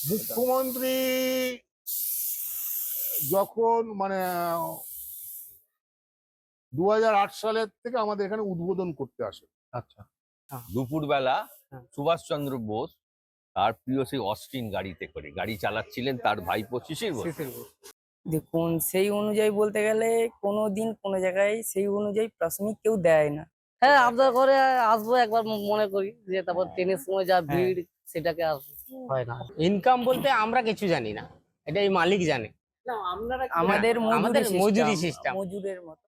মুখ্যমন্ত্রী যখন মানে দুহাজার আট সালের থেকে আমাদের এখানে উদ্বোধন করতে আসে। আচ্ছা। দুপুরবেলা হ্যাঁ। সুভাষচন্দ্র বোস তার প্রিয় সেই অস্টিন গাড়িতে করে গাড়ি চালাচ্ছিলেন তার ভাইপো শিশির বোস দেখুন সেই অনুযায়ী বলতে গেলে কোনো দিন কোনো জায়গায় সেই অনুযায়ী প্রাথমিক কেউ দেয় না। হ্যাঁ আবদার করে আসব একবার মনে করি যে তারপর ট্রেনের সময় যা হ্যাঁ। ভিড় সেটাকে আর হয় না। ইনকাম বলতে আমরা কিছু জানি না। এটা এই মালিক জানে। আমাদের আমাদের মজুরি system। মজুরের মতো।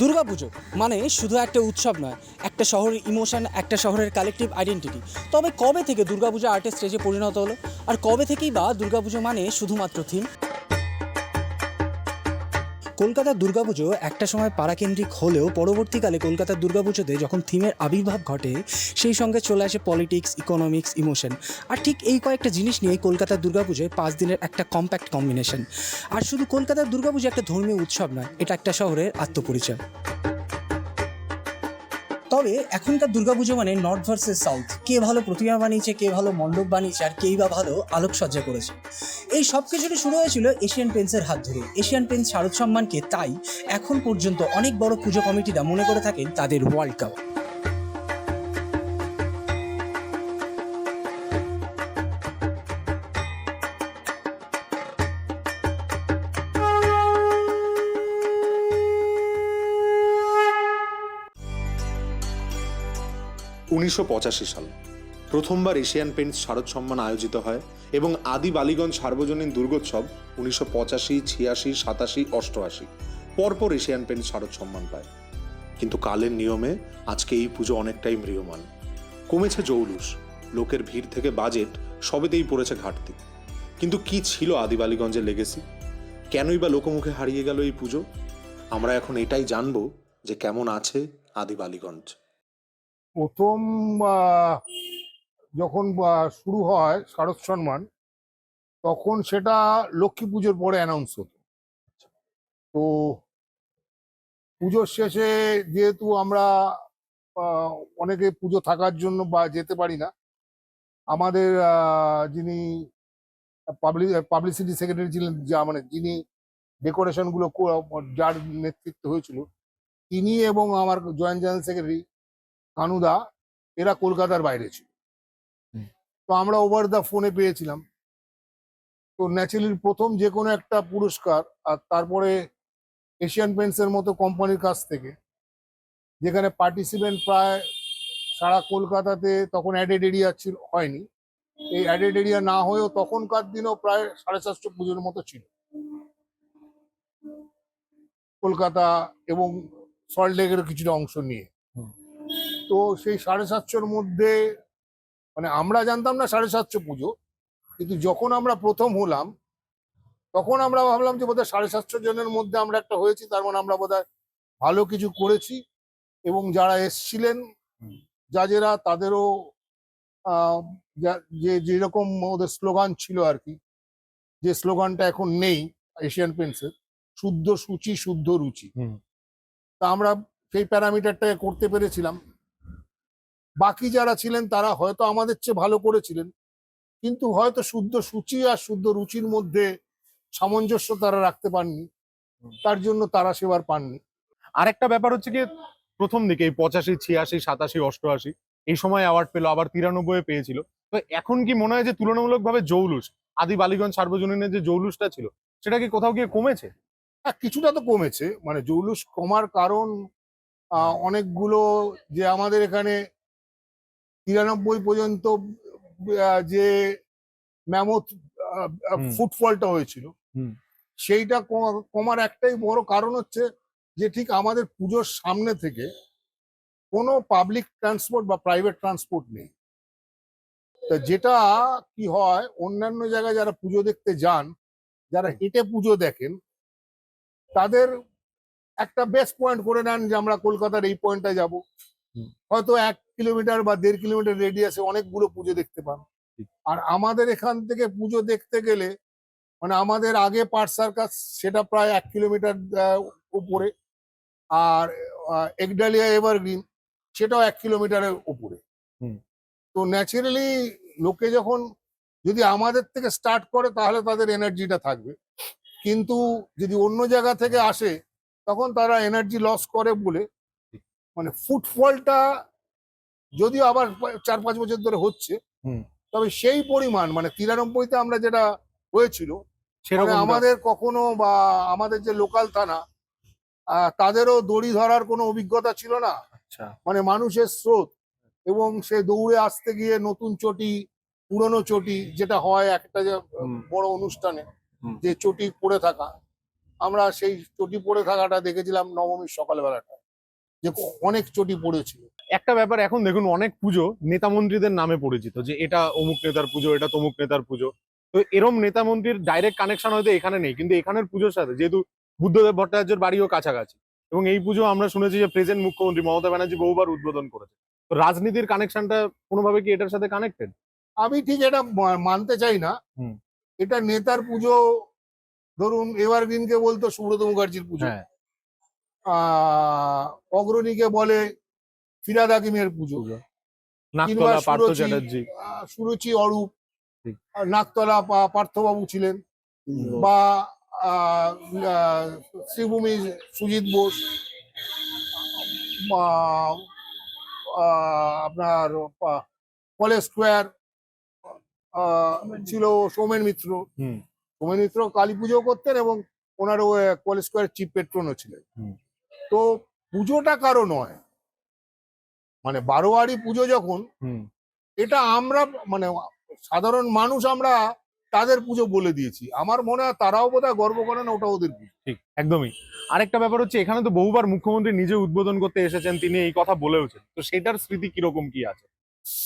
দুর্গাপুজো মানে শুধু একটা উৎসব নয়, একটা শহরের ইমোশন একটা শহরের কালেকটিভ আইডেন্টিটি তবে কবে থেকে দুর্গাপুজো আর্টের স্টেজে পরিণত হলো? আর কবে থেকেই বা দুর্গাপুজো মানে শুধুমাত্র থিম কলকাতার দুর্গাপুজো একটা সময় পাড়াকেন্দ্রিক হলেও পরবর্তীকালে কলকাতার দুর্গাপুজোতে যখন থিমের আবির্ভাব ঘটে, সেই সঙ্গে চলে আসে পলিটিক্স ইকোনমিক্স ইমোশন আর ঠিক এই কয়েকটা জিনিস নিয়ে কলকাতার দুর্গাপুজোয় পাঁচ দিনের একটা কম্প্যাক্ট কম্বিনেশন আর শুধু কলকাতার দুর্গাপুজো একটা ধর্মীয় উৎসব নয়, এটা একটা শহরের আত্মপরিচয়। তবে এখনকার দুর্গাপুজো মানে নর্থ ভার্সেস সাউথ কে ভালো প্রতিমা বানিয়েছে, কে ভালো মণ্ডপ বানিয়েছে, আর কেই বা ভালো আলোকসজ্জা করেছে। এই সব কিছুটি শুরু হয়েছিল এশিয়ান পেন্টসের হাত ধরে। এশিয়ান পেন্টস শারদ সম্মানকে তাই এখন পর্যন্ত অনেক বড় পুজো কমিটিরা মনে করে থাকেন তাদের ওয়ার্ল্ড কাপ উনিশশো পঁচাশি সাল। প্রথমবার এশিয়ান পেন্টস শারদ সম্মান আয়োজিত হয় এবং আদি বালিগঞ্জ সার্বজনীন দুর্গোৎসব উনিশশো পঁচাশি, ছিয়াশি, সাতাশি, অষ্টআশি, পরপর এশিয়ান পেন্টস শারদ সম্মান পায়। কিন্তু কালের নিয়মে আজকে এই পুজো অনেকটাই ম্রিয়মান। কমেছে জৌলুস, লোকের ভিড় থেকে বাজেট, সবেতেই পড়েছে ঘাটতি। কিন্তু কি ছিল আদি বালিগঞ্জের লেগেসি কেনই বা লোকমুখে হারিয়ে গেল এই পুজো? আমরা এখন এটাই জানব যে কেমন আছে আদি বালিগঞ্জ। প্রথম যখন শুরু হয় শারদ সম্মান তখন সেটা লক্ষ্মী পুজোর পরে অ্যানাউন্স হতো। তো পুজোর শেষে যেহেতু আমরা অনেকে পুজো থাকার জন্য বা যেতে পারি না, আমাদের যিনি পাবলিসিটি সেক্রেটারি ছিলেন, যা মানে যিনি ডেকোরেশনগুলো যার নেতৃত্ব হয়েছিল, তিনি এবং আমার জয়েন্ট জেনারেল সেক্রেটারি কানুদা এরা কলকাতার বাইরে ছিল। তো আমরা ওভার দা ফোনে পেয়েছিলাম। তো ন্যাচারালি প্রথম যে কোনো একটা পুরস্কার আর তারপরে এশিয়ান পেন্টসের মতো কোম্পানির কাছ থেকে যেখানে পার্টিসিপেন্ট প্রায় সারা কলকাতাতে তখন অ্যাডেড এরিয়া ছিল হয়নি। এই অ্যাডেড এরিয়া না হয়েও তখনকার দিনেও প্রায় সাড়ে সাতশো পুজোর মতো ছিল। কলকাতা এবং সল্ট লেকের কিছুটা অংশ নিয়ে। তো সেই সাড়ে সাতশোর মধ্যে মানে আমরা জানতাম না সাড়ে সাতশো পুজো কিন্তু যখন আমরা প্রথম হলাম তখন আমরা ভাবলাম যে বোধহয় সাড়ে সাতশো জনের মধ্যে আমরা একটা হয়েছি তার মানে আমরা বোধহয় ভালো কিছু করেছি এবং যারা এসছিলেন জাজেরা তাদেরও আহ, যা- যে যেরকম ওদের স্লোগান ছিল আর কি যে স্লোগানটা এখন নেই এশিয়ান পেন্টসের শুদ্ধ সূচি শুদ্ধ রুচি। তা আমরা সেই প্যারামিটারটাকে করতে পেরেছিলাম। বাকি যারা ছিলেন তারা হয়তো আমাদের চেয়ে ভালো করেছিলেন। কিন্তু হয়তো শুদ্ধ সূচি আর শুদ্ধ রুচির মধ্যে সামঞ্জস্য তারা রাখতে পাননি তার জন্য তারা সেবার পাননি। আরেকটা ব্যাপার হচ্ছে কি প্রথম দিকে এই পঁচাশি ছিয়াশি সাতাশি অষ্টআশি এই সময় অ্যাওয়ার্ড পেল আবার তিরানব্বই পেয়েছিল। তো এখন কি মনে হয় যে তুলনামূলকভাবে জৌলুস আদি বালিগঞ্জ সার্বজনীনের যে জৌলুসটা ছিল সেটা কি কোথাও গিয়ে কমেছে? হ্যাঁ কিছুটা তো কমেছে। মানে জৌলুস কমার কারণ আহ, অনেকগুলো যে আমাদের এখানে তিরানব্বই পর্যন্ত যে ম্যামথ ফুটফলটা হয়েছিল। সেইটা কমার একটাই বড় কারণ হচ্ছে যে ঠিক আমাদের পুজোর সামনে থেকে কোনো পাবলিক ট্রান্সপোর্ট বা প্রাইভেট ট্রান্সপোর্ট নেই। তা যেটা কি হয় অন্যান্য জায়গায় যারা পুজো দেখতে যান যারা হেঁটে পুজো দেখেন তাদের একটা বেস্ট পয়েন্ট করে নেন যে আমরা কলকাতার এই পয়েন্টটা যাব। হয়তো এক কিলোমিটার বা দেড় কিলোমিটার রেডিয়াসে অনেকগুলো পুজো দেখতে পান। আর আমাদের এখান থেকে পুজো দেখতে গেলে মানে আমাদের আগে পার্ট সার্কাস সেটা প্রায় এক কিলোমিটার উপরে। আর একডালিয়া এভারগ্রিন সেটাও এক কিলোমিটারের উপরে। হুম। তো ন্যাচারালি লোকে যখন যদি আমাদের থেকে স্টার্ট করে তাহলে তাদের এনার্জিটা থাকবে। কিন্তু যদি অন্য জায়গা থেকে আসে তখন তারা এনার্জি লস করে বলে মানে ফুটফলটা যদিও আবার চার পাঁচ বছর ধরে হচ্ছে। তবে সেই পরিমাণ মানে তিরানব্বইতে আমরা যেটা হয়েছিল মানে আমাদের কখনো বা আমাদের যে লোকাল থানা আহ, তাদেরও দড়ি ধরার কোনো অভিজ্ঞতা ছিল না। আচ্ছা। মানে মানুষের স্রোত এবং সে দৌড়ে আসতে গিয়ে নতুন চটি পুরনো চটি যেটা হয় একটা যে বড় অনুষ্ঠানে যে চটি পড়ে থাকা আমরা সেই চটি পড়ে থাকাটা দেখেছিলাম নবমীর সকালবেলাটা। যে অনেক চটি পড়েছিল। একটা ব্যাপার এখন দেখুন অনেক পুজো নেতা মন্ত্রীদের নামে পরিচিত যে এটা অমুক নেতার পুজো এটা তমুক নেতার পুজো। তো এরম নেতা মন্ত্রীর ডাইরেক্ট কানেকশন হয়তো এখানে নেই কিন্তু এখানের পুজোর সাথে যেহেতু বুদ্ধদেব ভট্টাচার্যের বাড়িও কাছাকাছি এবং এই পুজো আমরা শুনেছি যে প্রেজেন্ট মুখ্যমন্ত্রী মমতা ব্যানার্জি বহুবার উদ্বোধন করেছে। তো রাজনীতির কানেকশনটা কোনোভাবে কি এটার সাথে কানেক্টেড আমি ঠিক এটা মানতে চাই না। এটা নেতার পুজো ধরুন এভারগ্রিনকে বলতো সুব্রত মুখার্জির পুজো। হ্যাঁ। অগ্রণীকে বলে ফিরাদ হাকিমের পুজো কিংবা নাকতলা পার্থ সুরুচি, অরূপ। নাকতলা পার্থবাবু ছিলেন। বা শ্রীভূমি সুজিত বোস। আহ, আপনার কলেজ স্কোয়ার আহ, ছিল সৌমেন মিত্র। সৌমেন মিত্র কালী পুজো করতেন এবং ওনার কলেজ স্কোয়ার চিফ পেট্রনও ছিলেন। তো পুজোটা কারও নয়। মানে বারোয়ারি পুজো যখন এটা আমরা মানে সাধারণ মানুষ আমরা তাদের পুজো বলে দিয়েছি। আমার মনে হয় তারাও বোধহয় গর্ব করে না ওটা ওদের পুজো। ঠিক একদমই। আরেকটা ব্যাপার হচ্ছে এখানে তো বহুবার মুখ্যমন্ত্রী নিজে উদ্বোধন করতে এসেছেন তিনি এই কথা বলেওছেন। তো সেটার স্মৃতি কীরকম কি আছে?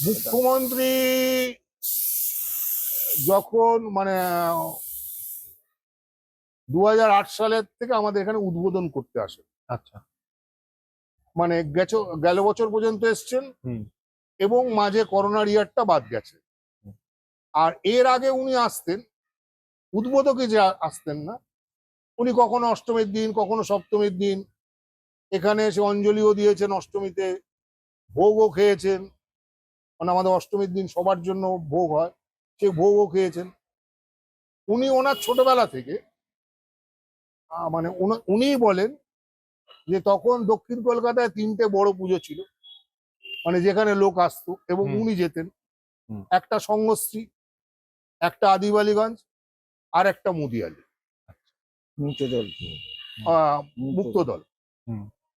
মুখ্যমন্ত্রী যখন মানে দু হাজার আট সালের থেকে আমাদের এখানে উদ্বোধন করতে আসে আচ্ছা। মানে গেছো গেল বছর পর্যন্ত এসছেন। এবং মাঝে করোনার ইয়ারটা বাদ গেছে। আর এর আগে উনি আসতেন উদ্বোধকে যে আসতেন না উনি কখনো অষ্টমীর দিন কখনো সপ্তমীর দিন এখানে এসে অঞ্জলিও দিয়েছেন অষ্টমীতে ভোগও খেয়েছেন। মানে আমাদের অষ্টমীর দিন সবার জন্য ভোগ হয় সে ভোগও খেয়েছেন। উনি ওনার ছোটবেলা থেকে মানে উনি- উনিই বলেন যে তখন দক্ষিণ কলকাতায় তিনটে বড় পুজো ছিল। মানে যেখানে লোক আসতো এবং উনি যেতেন। একটা সঙ্গশ্রী একটা আদিবালিগঞ্জ আর একটা মুদিয়ালি। আহ, মুক্ত দল।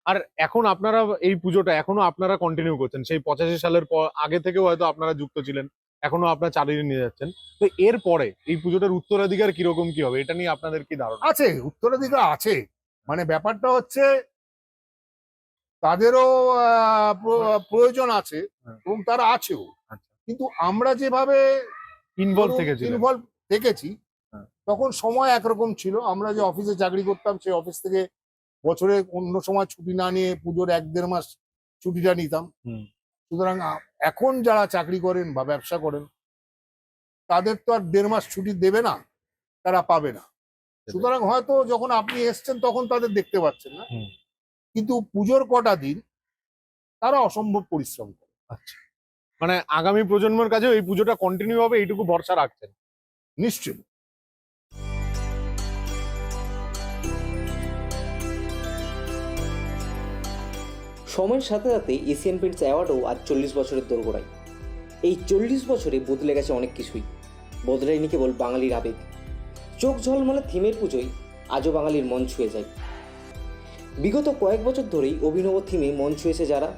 আর এখন আপনারা এই পুজোটা এখনও আপনারা কন্টিনিউ করছেন। সেই পঁচাশি সালের পর আগে থেকেও হয়তো আপনারা যুক্ত ছিলেন। এখনও আপনার চালিয়ে নিয়ে যাচ্ছেন। তো এর পরে এই পুজোটার উত্তরাধিকার কীরকম কি হবে? এটা নিয়ে আপনাদের কি ধারণা? আছে উত্তরাধিকার আছে। মানে ব্যাপারটা হচ্ছে তাদেরও প্রয়োজন আছে হ্যাঁ। এবং তারা আছেও। আচ্ছা। কিন্তু আমরা যেভাবে ইনভলভ থেকে ছিলেন ইনভলভ থেকেছি হ্যাঁ। তখন সময় একরকম ছিল। আমরা যে অফিসে চাকরি করতাম সেই অফিস থেকে বছরে অন্য সময় ছুটি না নিয়ে পুজোর এক দেড় মাস ছুটিটা নিতাম। সুতরাং এখন যারা চাকরি করেন বা ব্যবসা করেন তাদের তো আর দেড় মাস ছুটি দেবে না তারা পাবে না। সুতরাং হয়তো যখন আপনি এসছেন তখন তাদের দেখতে পাচ্ছেন না। কিন্তু পুজোর কটা দিন তারা অসম্ভব পরিশ্রম করে। আচ্ছা। মানে আগামী প্রজন্মের কাছেও এই পুজোটা কন্টিনিউ হবে এইটুকু ভরসা রাখছেন? নিশ্চয়ই। সময়ের সাথে সাথে এশিয়ান পেন্টস অ্যাওয়ার্ডও আজ চল্লিশ বছরের দোরগোড়ায়। এই চল্লিশ বছরে বদলে গেছে অনেক কিছুই। বদলায়নি কেবল বাঙালির আবেগ। চোখ ঝলমলে থিমের পুজোয় আজও বাঙালির মন ছুঁয়ে যায়। বিগত কয়েক বছর ধরেই অভিনব থিমে মন ছুঁয়েছে যারা,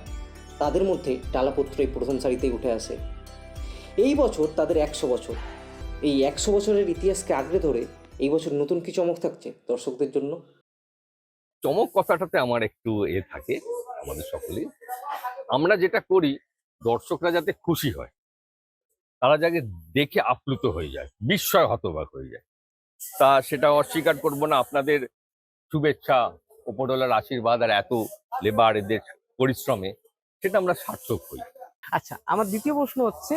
তাদের মধ্যে টালাপত্রই প্রথম সারিতেই উঠে আসে। এই বছর তাদের একশো বছর। এই একশো বছরের ইতিহাসকে আঁকড়ে ধরে এই বছর নতুন কি চমক থাকছে দর্শকদের জন্য? চমক কথাটাতে আমার একটু এ থাকে, আমাদের সকলেই। আমরা যেটা করি, দর্শকরা যাতে খুশি হয়, তারা যাকে দেখে আপ্লুত হয়ে যায়, বিস্ময় হতবাক হয়ে যায়। তা সেটা অস্বীকার করব না। আপনাদের শুভেচ্ছা ওপরওয়ালার আশীর্বাদ আর এত লেবার এদের পরিশ্রমে সেটা আমরা সার্থক হই। আচ্ছা আমার দ্বিতীয় প্রশ্ন হচ্ছে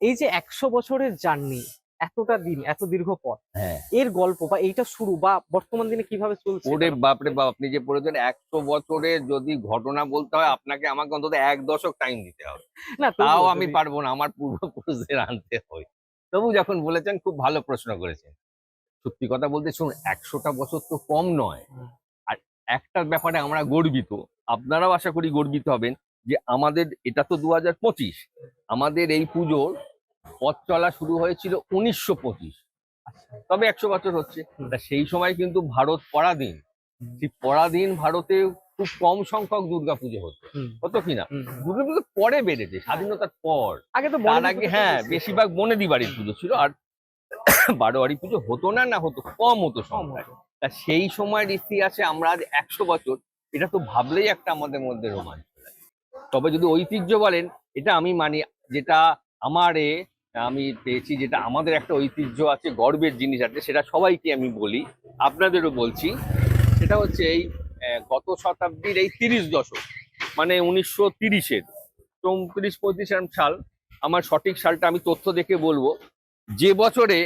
এই যে একশো বছরের জার্নি এতটা দিন এত দীর্ঘ পথ হ্যাঁ। এর গল্প বা এইটা শুরু বা বর্তমান দিনে কীভাবে চলছে? ওরে বাপরে বাপ আপনি যে পড়েছেন একশো বছরের যদি ঘটনা বলতে হয় আপনাকে আমাকে অন্তত এক দশক টাইম দিতে হবে। না তাও আমি পারব না আমার পূর্বপুরুষদের আনতে হয়। তবু যখন বলেছেন খুব ভালো প্রশ্ন করেছেন। সত্যি কথা বলতে শুনুন একশোটা বছর তো কম নয়। আর একটা ব্যাপারে আমরা গর্বিত। আপনারাও আশা করি গর্বিত হবেন যে আমাদের এটা তো দু পঁচিশ আমাদের এই পুজোর পথ চলা শুরু হয়েছিল উনিশশো পঁচিশ। তবে একশো বছর হচ্ছে। তা সেই সময় কিন্তু ভারত পরাধীন। সেই পরাধীন ভারতে খুব কম সংখ্যক দুর্গাপুজো হতো। হুম, হতো কিনা হুম। দুর্গাপুজো পরে বেড়েছে স্বাধীনতার পর। আগে তো তার আগে হ্যাঁ বেশিরভাগ বনেদি বাড়ির পুজো ছিল। আর বারোয়ারি পুজো হতো না না হতো কম হতো সংখ্যায়। তা সেই সময়ের ইতিহাসে আমরা আজ একশো বছর এটা তো ভাবলেই একটা আমাদের মধ্যে রোমাঞ্চ। তবে যদি ঐতিহ্য বলেন এটা আমি মানি যেটা আমারে আমি পেয়েছি যেটা আমাদের একটা ঐতিহ্য আছে গর্বের জিনিস আছে সেটা সবাইকে আমি বলি আপনাদেরও বলছি সেটা হচ্ছে এই গত শতাব্দীর এই তিরিশ দশক মানে উনিশশো তিরিশের চৌত্রিশ পঁয়ত্রিশ সাল আমার সঠিক সালটা আমি তথ্য দেখে বলব। যে বছরে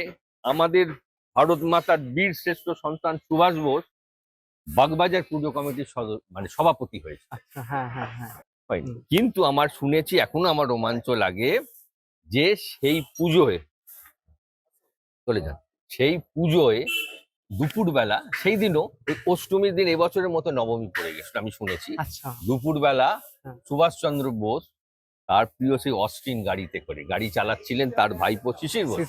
আমাদের ভারত মাতার বীর শ্রেষ্ঠ সন্তান সুভাষ বোস বাগবাজার পুজো কমিটির মানে সভাপতি হয়েছে। আচ্ছা হ্যাঁ হ্যাঁ হ্যাঁ। কিন্তু আমার শুনেছি এখনও আমার রোমাঞ্চ লাগে যে সেই পুজোয় চলে যান সেই পুজোয় দুপুরবেলা সেই দিনও অষ্টমীর দিন এবছরের মতো নবমী পড়ে গেছিল আমি শুনেছি। আচ্ছা। দুপুরবেলা। সুভাষচন্দ্র বোস তার প্রিয় সেই অস্টিন গাড়িতে করে। গাড়ি চালাচ্ছিলেন তার ভাইপো শিশির বোস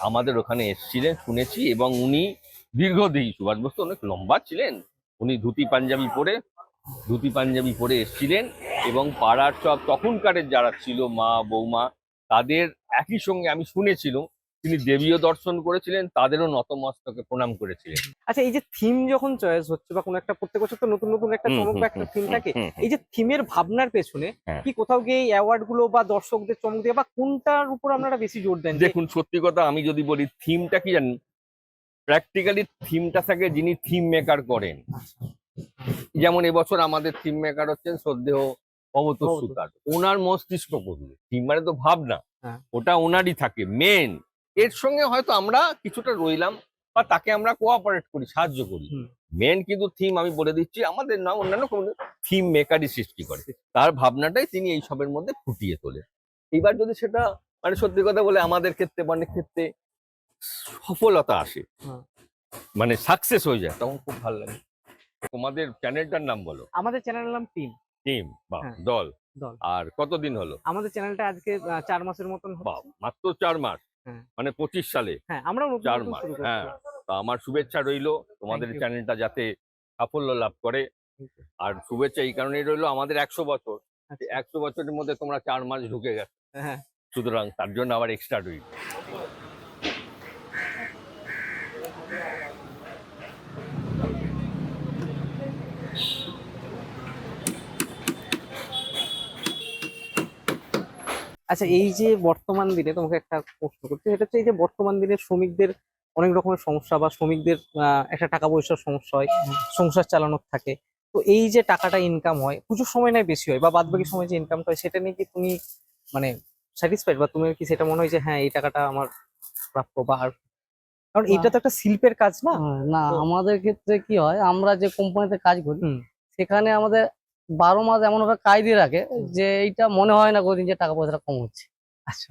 আমাদের ওখানে এসছিলেন শুনেছি এবং উনি দীর্ঘদেহী সুভাষ বোস তো অনেক লম্বা ছিলেন উনি ধুতি পাঞ্জাবি পরে ধুতি পাঞ্জাবি পরে এসছিলেন এবং পাড়ার সব তখনকারের যারা ছিল মা বৌমা তাদের একই সঙ্গে আমি শুনেছিলাম তিনি দেবীও দর্শন করেছিলেন তাদেরও নতমস্তকে প্রণাম করেছিলেন আচ্ছা এই যে থিম যখন চয়েস হচ্ছে বা কোনো একটা প্রত্যেক বছর তো নতুন নতুন একটা চমক বা একটা থিম থাকে। এই যে থিমের ভাবনার পেছনে হ্যাঁ। কি কোথাও গিয়ে এই অ্যাওয়ার্ডগুলো বা দর্শকদের চমক দিয়ে বা কোনটার উপর আপনারা বেশি জোর দেন দেখুন সত্যি কথা আমি যদি বলি থিমটা কি জানেন প্র্যাকটিক্যালি থিমটা থাকে যিনি থিম মেকার করেন যেমন এবছর আমাদের থিম মেকার হচ্ছেন শ্রদ্ধেয় অবত অবত। সুতার ওনার মস্তিষ্ক পড়বে থিম মানে তো ভাবনা হ্যাঁ। ওটা ওনারই থাকে মেন এর সঙ্গে হয়তো আমরা কিছুটা রইলাম বা তাকে আমরা কোঅপারেট করি সাহায্য করি মেন কিন্তু থিম আমি বলে দিচ্ছি আমাদের না অন্যান্য কোনো থিম মেকারই সৃষ্টি করে তার ভাবনাটাই তিনি এই সবের মধ্যে ফুটিয়ে তোলে এবার যদি সেটা মানে সত্যি কথা বলে আমাদের ক্ষেত্রে অনেক ক্ষেত্রে সফলতা আসে। মানে সাকসেস হয়ে যায় তখন খুব ভালো লাগে তোমাদের চ্যানেলটার নাম বলো আমাদের চ্যানেলের নাম টিম টিম বা। দল। আর কতদিন হলো আমাদের চ্যানেলটা আজকে চার মাসের মতন। মাত্র চার মাস। মানে পঁচিশ সালে। হ্যাঁ চার মাস। হ্যাঁ তা আমার শুভেচ্ছা রইল। তোমাদের চ্যানেলটা যাতে সাফল্য লাভ করে। আর শুভেচ্ছা এই কারণেই রইল আমাদের একশো বছর। আচ্ছা। একশো বছরের মধ্যে তোমরা চার মাস ঢুকে গেছো। হ্যাঁ। সুতরাং তার জন্য আবার এক্সট্রা রইল। আচ্ছা এই যে বর্তমান দিনে তোমাকে একটা প্রশ্ন করছি সেটা হচ্ছে এই যে বর্তমান দিনে শ্রমিকদের অনেক রকমের সমস্যা বা শ্রমিকদের একটা টাকা পয়সার সমস্যা হয় সংসার চালানোর থাকে। তো এই যে টাকাটা ইনকাম হয় পুজোর সময় নয় বেশি হয় বা বাদ বাকি সময় যে ইনকামটা হয় সেটা নিয়ে কি তুমি মানে স্যাটিসফাইড বা তুমি কি সেটা মনে হয় যে হ্যাঁ এই টাকাটা আমার প্রাপ্য বা আর কারণ এটা তো একটা শিল্পের কাজ না। হ্যাঁ, না আমাদের ক্ষেত্রে কি হয় আমরা যে কোম্পানিতে কাজ করি। সেখানে আমাদের বারো মাস এমন ভাবে কাজ দিয়ে রাখে যে এইটা মনে হয় না কোনোদিন যে টাকা পয়সাটা কম হচ্ছে। আচ্ছা।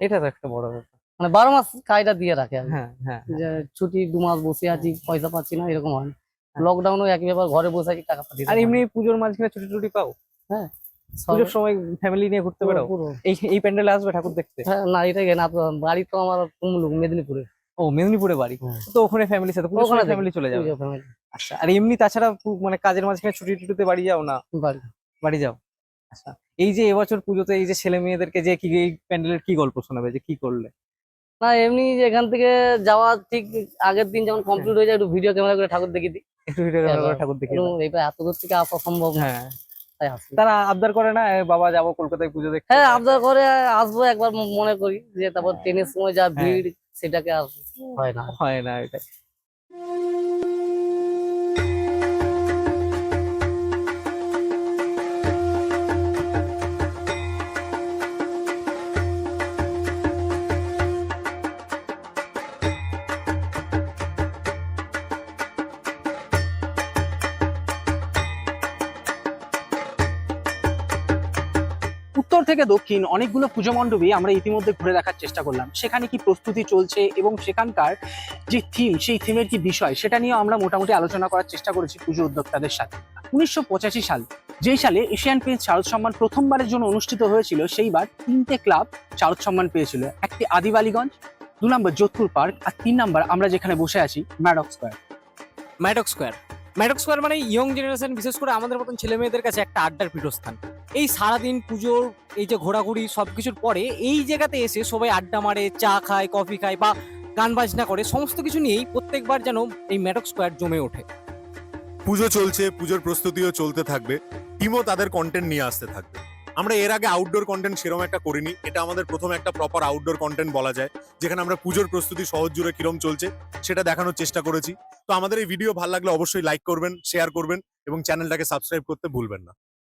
এটা তো একটা বড় ব্যাপার। মানে বারো মাস কায়দা দিয়ে রাখে আর হ্যাঁ হ্যাঁ যে ছুটি দু মাস বসে আছি পয়সা পাচ্ছি না এরকম হয় লকডাউনও একই ব্যাপার ঘরে বসে আছি টাকা পাচ্ছি আর এমনি পুজোর মাঝখানে ছুটি টুটি পাও? পুজোর সময় ফ্যামিলি নিয়ে ঘুরতে পুরো- এই এই প্যান্ডেলে আসবে ঠাকুর দেখতে? হ্যাঁ, না এটা না বাড়ি তো আমার তুমলুক মেদিনীপুরে ও মেদিনীপুরে বাড়ি? হ্যাঁ। তো ওখানে ফ্যামিলির সাথে পুরো ওখানে ফ্যামিলি চলে যাবে। আচ্ছা আর এমনি তাছাড়া মানে কাজের মাঝখানে ছুটি টুটিতে বাড়ি যাও না? বাড়ি যাও। আচ্ছা এই যে এবছর পুজোতে এই যে ছেলে মেয়েদেরকে যে কি এই প্যান্ডেলের কি গল্প শোনাবে? যে কি করলে? না এমনি যে এখান থেকে যাওয়া ঠিক আগের দিন যখন কমপ্লিট হয়ে যায় একটু ভিডিও ক্যামেরা করে ঠাকুর দেখি দিই। একটু ভিডিও ক্যামেরা করে ঠাকুর দেখে এইবার এত দূর থেকে আসা সম্ভব হ্যাঁ। তারা আবদার করে না বাবা যাব কলকাতায় পুজো দেখতে? হ্যাঁ আবদার করে আসব একবার মনে করি। যে তারপর ট্রেনের সময় যা হ্যাঁ। ভিড় সেটাকে আর হয় না। হয় না এটা থেকে দক্ষিণ অনেকগুলো পুজো মণ্ডপে আমরা ইতিমধ্যে ঘুরে দেখার চেষ্টা করলাম। সেখানে কি প্রস্তুতি চলছে এবং সেখানকার যে থিম সেই থিমের কি বিষয়, সেটা নিয়ে আমরা মোটামুটি আলোচনা করার চেষ্টা করেছি পুজো উদ্যোক্তাদের সাথে। উনিশশো পঁচাশি সাল, যেই সালে এশিয়ান পেন্স শারদ সম্মান প্রথমবারের জন্য অনুষ্ঠিত হয়েছিল, সেইবার তিনটে ক্লাব শারদ সম্মান পেয়েছিল। একটি আদিবালিগঞ্জ, দু নম্বর যোধপুর পার্ক আর তিন নম্বর আমরা যেখানে বসে আছি Maddox Square Maddox Square Maddox Square মানে ইয়ং জেনারেশন বিশেষ করে আমাদের মতন ছেলে মেয়েদের কাছে একটা আড্ডার পীঠস্থান। এই সারাদিন পুজোর, এই যে ঘোরাঘুরি সব কিছুর পরে এই জায়গাতে এসে সবাই আড্ডা মারে, চা খায়, কফি খায় বা গান বাজনা করে, সমস্ত কিছু নিয়েই প্রত্যেকবার যেন এই ম্যাডক স্কোয়ার জমে ওঠে। পুজো চলছে, পুজোর প্রস্তুতিও চলতে থাকবে। টিমও তাদের কন্টেন্ট নিয়ে আসতে থাকবে। আমরা এর আগে আউটডোর কন্টেন্ট সেরকম একটা করিনি। এটা আমাদের প্রথম একটা প্রপার আউটডোর কন্টেন্ট বলা যায়, যেখানে আমরা পুজোর প্রস্তুতি সহজ জুড়ে কিরম চলছে, সেটা দেখানোর চেষ্টা করেছি। তো আমাদের এই ভিডিও ভালো লাগলে অবশ্যই লাইক করবেন শেয়ার করবেন এবং চ্যানেলটাকে সাবস্ক্রাইব করতে ভুলবেন না।